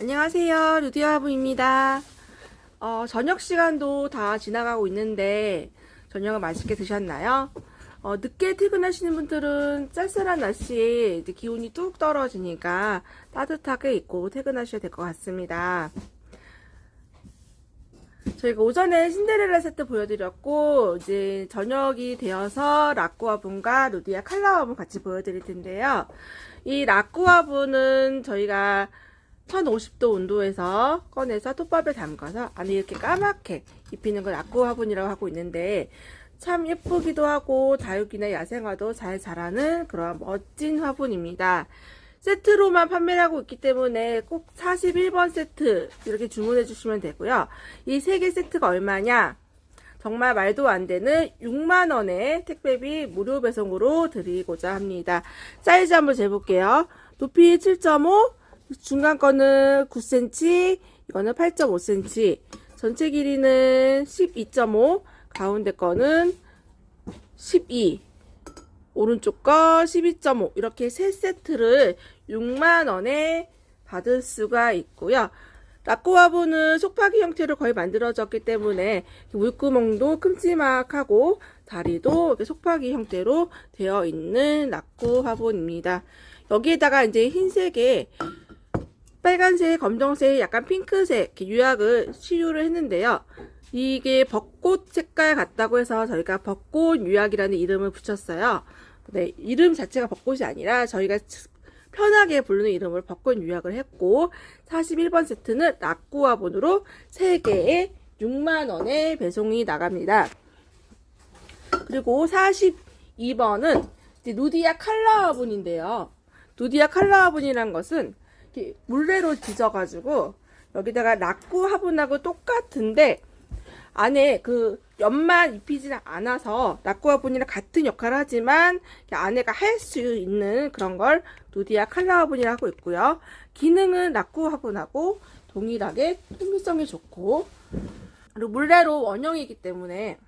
안녕하세요. 루디아부입니다. 어, 저녁 시간도 다 지나가고 있는데 저녁을 맛있게 드셨나요? 어, 늦게 퇴근하시는 분들은 쌀쌀한 날씨에 기온이 뚝 떨어지니까 따뜻하게 입고 퇴근하셔야 될 것 같습니다. 저희가 오전에 신데렐라 세트 보여드렸고 이제 저녁이 되어서 라꾸화분과 루디아 칼라화분 같이 보여드릴 텐데요. 이 라꾸화분은 저희가 1050도 온도에서 꺼내서 톱밥에 담가서 안에 이렇게 까맣게 입히는 걸 라꾸 화분이라고 하고 있는데 참 예쁘기도 하고 다육이나 야생화도 잘 자라는 그런 멋진 화분입니다. 세트로만 판매를 하고 있기 때문에 꼭 41번 세트 이렇게 주문해 주시면 되고요. 이 세 개 세트가 얼마냐? 정말 말도 안 되는 6만원의 택배비 무료 배송으로 드리고자 합니다. 사이즈 한번 재볼게요. 높이 7.5, 중간 거는 9cm, 이거는 8.5cm, 전체 길이는 12.5, 가운데 거는 12, 오른쪽 거 12.5 이렇게 세 세트를 6만 원에 받을 수가 있고요. 라꾸화분은 속파기 형태로 거의 만들어졌기 때문에 물구멍도 큼지막하고 다리도 이렇게 속파기 형태로 되어 있는 라꾸 화분입니다. 여기에다가 이제 흰색에 빨간색, 검정색, 약간 핑크색 유약을 치유를 했는데요. 이게 벚꽃 색깔 같다고 해서 저희가 벚꽃 유약이라는 이름을 붙였어요. 네, 이름 자체가 벚꽃이 아니라 저희가 편하게 부르는 이름을 벚꽃 유약을 했고 41번 세트는 낙구화분으로 3개에 6만원에 배송이 나갑니다. 그리고 42번은 누디아 칼라 화분인데요. 누디아 칼라 화분이란 것은 물레로 뒤져가지고 여기다가 낙구 화분하고 똑같은데 안에 그 옆만 입히지는 않아서 낙구 화분이랑 같은 역할을 하지만 안에가 할 수 있는 그런 걸 누디아 칼라 화분이라고 있고요. 기능은 낙구 화분하고 동일하게 통기성이 좋고 그리고 물레로 원형이기 때문에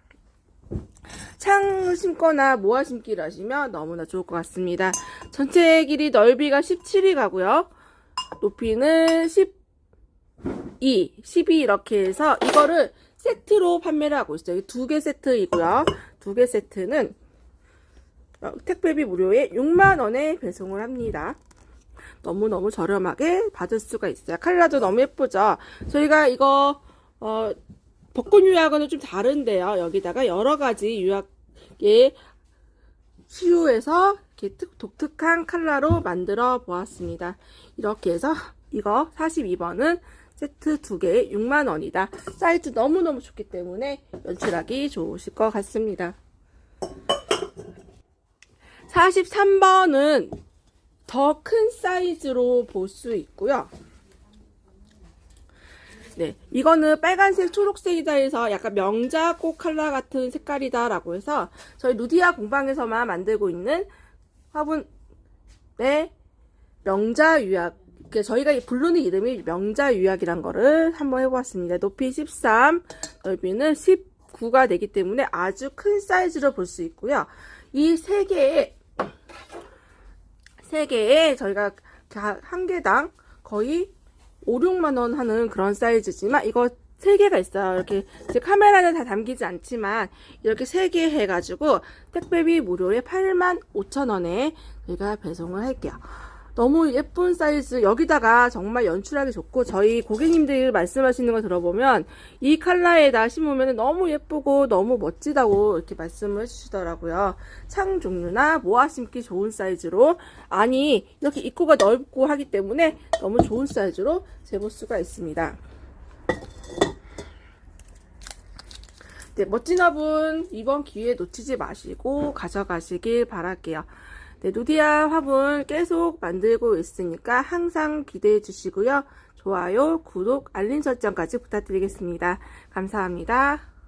창을 심거나 모아 심기를 하시면 너무나 좋을 것 같습니다. 전체 길이 넓이가 17이 가고요. 높이는 12, 12 이렇게 해서 이거를 세트로 판매를 하고 있어요. 두 개 세트이고요. 두 개 세트는 어, 택배비 무료에 6만원에 배송을 합니다. 너무너무 저렴하게 받을 수가 있어요. 칼라도 너무 예쁘죠? 저희가 이거 어, 벚꽃 유약은 좀 다른데요. 여기다가 여러 가지 유약에 치유해서 이렇게 특, 독특한 칼라로 만들어 보았습니다. 이렇게 해서 이거 42번은 세트 두 개에 6만원이다. 사이즈 너무너무 좋기 때문에 연출하기 좋으실 것 같습니다. 43번은 더 큰 사이즈로 볼 수 있고요. 네, 이거는 빨간색, 초록색이다 해서 약간 명자꽃 컬러 같은 색깔이다라고 해서 저희 루디아 공방에서만 만들고 있는 화분의 명자 유약 저희가 부르는 이름이 명자 유약이란 거를 한번 해보았습니다. 높이 13, 넓이는 19가 되기 때문에 아주 큰 사이즈로 볼 수 있고요. 이 세 개의 세 개에 저희가 한 개당 거의 5, 6만 원 하는 그런 사이즈지만 이거 세 개가 있어요. 이렇게 카메라는 다 담기지 않지만 이렇게 세개 해가지고 택배비 무료에 8만 5천 원에 저희가 배송을 할게요. 너무 예쁜 사이즈 여기다가 정말 연출하기 좋고 저희 고객님들 말씀하시는 거 들어보면 이 컬러에다 심으면 너무 예쁘고 너무 멋지다고 이렇게 말씀을 해주시더라고요. 창 종류나 모아 심기 좋은 사이즈로 아니 이렇게 입구가 넓고 하기 때문에 너무 좋은 사이즈로 재볼 수가 있습니다. 네, 멋진 화분 이번 기회에 놓치지 마시고 가져가시길 바랄게요 네, 누디아 화분 계속 만들고 있으니까 항상 기대해 주시고요. 좋아요, 구독, 알림 설정까지 부탁드리겠습니다. 감사합니다.